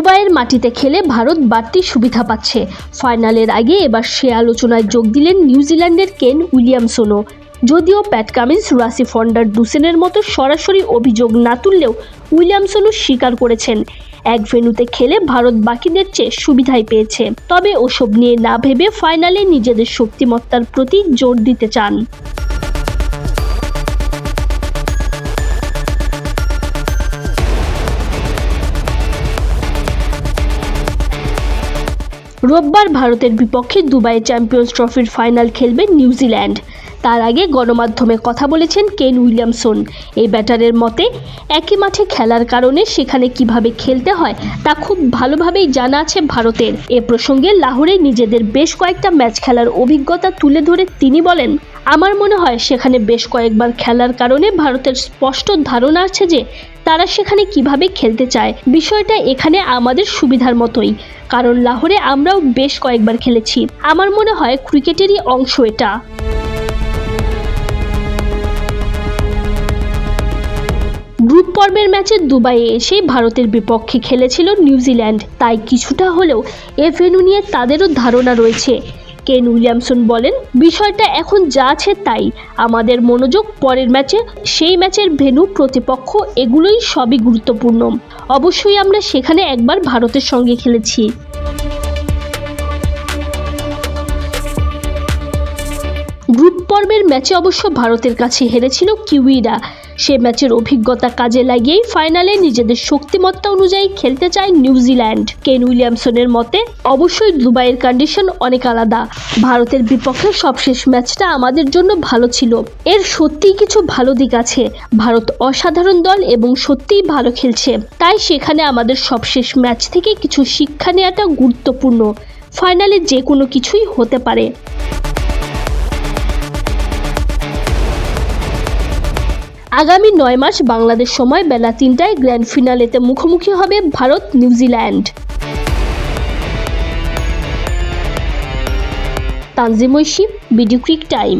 দুবাইয়ের মাটিতে খেলে ভারত বাড়তি সুবিধা পাচ্ছে। ফাইনালের আগে এবার সে আলোচনায় যোগ দিলেন নিউজিল্যান্ডের কেন উইলিয়ামসনও। যদিও প্যাট কামিন্স, রাসি ফন্ডার দুসেনের মতো সরাসরি অভিযোগ না তুললেও উইলিয়ামসনও স্বীকার করেছেন। এক ভেন্যুতে খেলে ভারত বাকিদের চেয়ে সুবিধাই পেয়েছে। তবে ওসব নিয়ে না ভেবে ফাইনালে নিজেদের শক্তিমত্তার প্রতি জোর দিতে চান। রোববার ভারতের বিপক্ষে দুবাই চ্যাম্পিয়ন্স ট্রফির ফাইনাল খেলবে নিউজিল্যান্ড। তার আগে গণমাধ্যমে কথা বলেছেন কেন উইলিয়ামসন। এই ব্যাটারের মতে, একই মাঠে খেলার কারণে সেখানে কীভাবে খেলতে হয় তা খুব ভালোভাবেই জানা আছে ভারতের। এ প্রসঙ্গে লাহোরে নিজেদের বেশ কয়েকটা ম্যাচ খেলার অভিজ্ঞতা তুলে ধরে তিনি বলেন, আমার মনে হয় সেখানে বেশ কয়েকবার খেলার কারণে ভারতের স্পষ্ট ধারণা আছে যে তারা সেখানে কীভাবে খেলতে চায়, বিষয়টা এখানে আমাদের সুবিধার মতোই। কারণ লাহোরে আমরাও বেশ কয়েকবার খেলেছি। আমার মনে হয় ক্রিকেটেরই অংশ এটা। গ্রুপ পর্বের ম্যাচে দুবাইয়ে এসে ভারতের বিপক্ষে খেলেছিল নিউজিল্যান্ড। তাই কিছুটা হলেও এ নিয়ে তাদেরও ধারণা রয়েছে। কেন উইলিয়ামসন বলেন, বিষয়টা এখন যা আছে তাই। আমাদের মনোযোগ পরের ম্যাচে, সেই ম্যাচের ভেন্যু প্রতিপক্ষ এগুলোই সবই গুরুত্বপূর্ণ। অবশ্যই আমরা সেখানে একবার ভারতের সঙ্গে খেলেছি। ম্যাচে অবশ্য ভারতের কাছে হেরেছিল কিউইরা সে ম্যাচের অভিজ্ঞতা কাজে লাগিয়েই ফাইনালে নিজেদের শক্তিমত্তা অনুযায়ী খেলতে চায় নিউজিল্যান্ড কেন উইলিয়ামসনের মতে, অবশ্যই দুবাইয়ের কন্ডিশন অনেক আলাদা। ভারতের বিপক্ষে সবশেষ ম্যাচটা আমাদের জন্য ভালো ছিল। এর সত্যিই কিছু ভালো দিক আছে। ভারত অসাধারণ দল এবং সত্যিই ভালো খেলছে। তাই সেখানে আমাদের সবশেষ ম্যাচ থেকে কিছু শিক্ষা নেওয়াটা গুরুত্বপূর্ণ। ফাইনালে যে কোনো কিছুই হতে পারে। আগামী নয় মাস বাংলাদেশ সময় বেলা তিনটায় গ্র্যান্ড ফিনালেতে মুখোমুখি হবে Bharat New Zealand. Tanzim Oishi, BD cric time.